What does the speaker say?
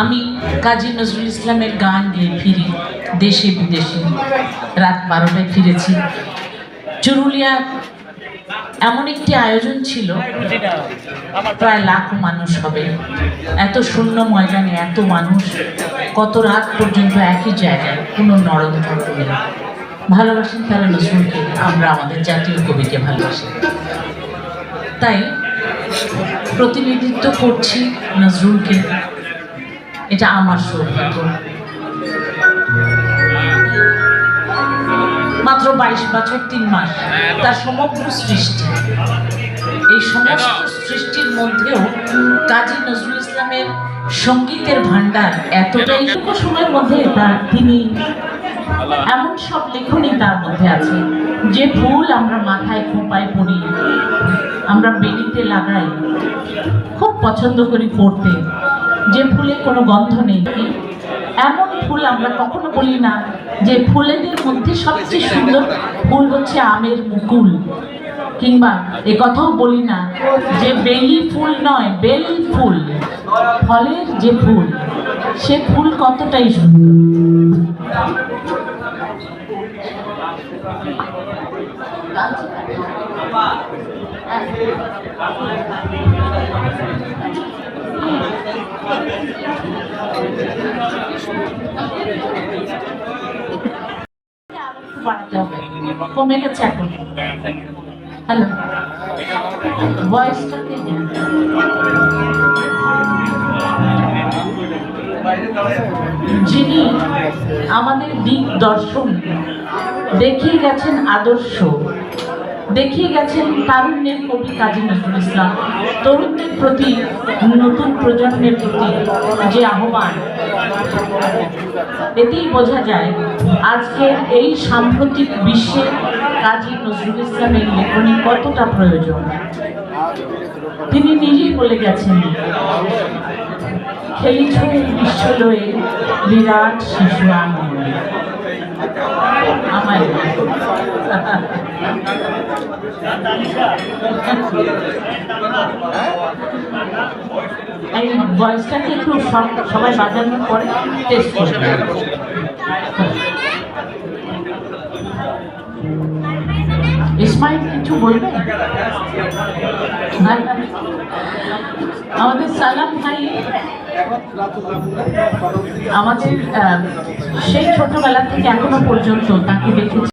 আমি কাজী নজরুল ইসলামের গান গেয়ে ফিরি, দেশে বিদেশে। রাত বারোটায় ফিরেছি। চুরুলিয়া এমন একটি আয়োজন ছিল, প্রায় লাখ মানুষ হবে। এত শূন্য ময়দানে এত মানুষ, কত রাত পর্যন্ত একই জায়গায়, কোনো নরমচন্দ্র নেই ভালোবাসেন তারা নজরুলকে, আমরা আমাদের জাতীয় কবিকে ভালোবাসি। তাই প্রতিনিধিত্ব করছি নজরুলকে। এটা আমার সৌভাগ্য। মাত্র বাইশ বছর, তিন মাস। তার সমগ্র সৃষ্টি। এই সমস্ত সৃষ্টির মধ্যেও কাজী নজরুল ইসলামের সঙ্গীতের ভান্ডার এতটাই। সময়ের মধ্যে তার তিনি এমন সব লেখনী তার মধ্যে আছে, যে ফুল আমরা মাথায় খোঁপায় পড়ি, আমরা বেরিতে লাগাই, খুব পছন্দ করি পড়তে। যে ফুলে কোনো গন্ধ নেই। এমন ফুল আমরা কখনো বলি না যে ফুলেদের মধ্যে সবচেয়ে সুন্দর ফুল হচ্ছে আমের মুকুল। কিংবা এ কথাও বলি না যে বেলি ফুল নয়, বেল ফুল। ফলের যে ফুল, সে ফুল কতটাই সুন্দর। কমে গেছে এখন। হ্যালো ভয়েসটা যিনি আমাদের দিক দর্শন দেখিয়ে গেছেন আদর্শ। দেখিয়ে গেছেন তারুণ্যের কবি কাজী নজরুল ইসলাম। তরুণদের প্রতি, নতুন প্রজন্মের প্রতি যে আহ্বান, এতেই বোঝা যায় আজকের এই সাম্প্রতিক বিশ্বে কাজী নজরুল ইসলামের লেখনী কতটা প্রয়োজন। তিনি নিজেই বলে গেছেন, খেলিছ বিশ্বলয়ে বিরাট শিশু আমি আমার এই ভয়েসটাকে একটু সব- সবাই বাজানোর পরে টেস্ট করবে ইসমাইল কিছু বলবে? আমাদের সালাম ভাই আমাদের সেই ছোটবেলা থেকে এখনও পর্যন্ত তাকে দেখেছি।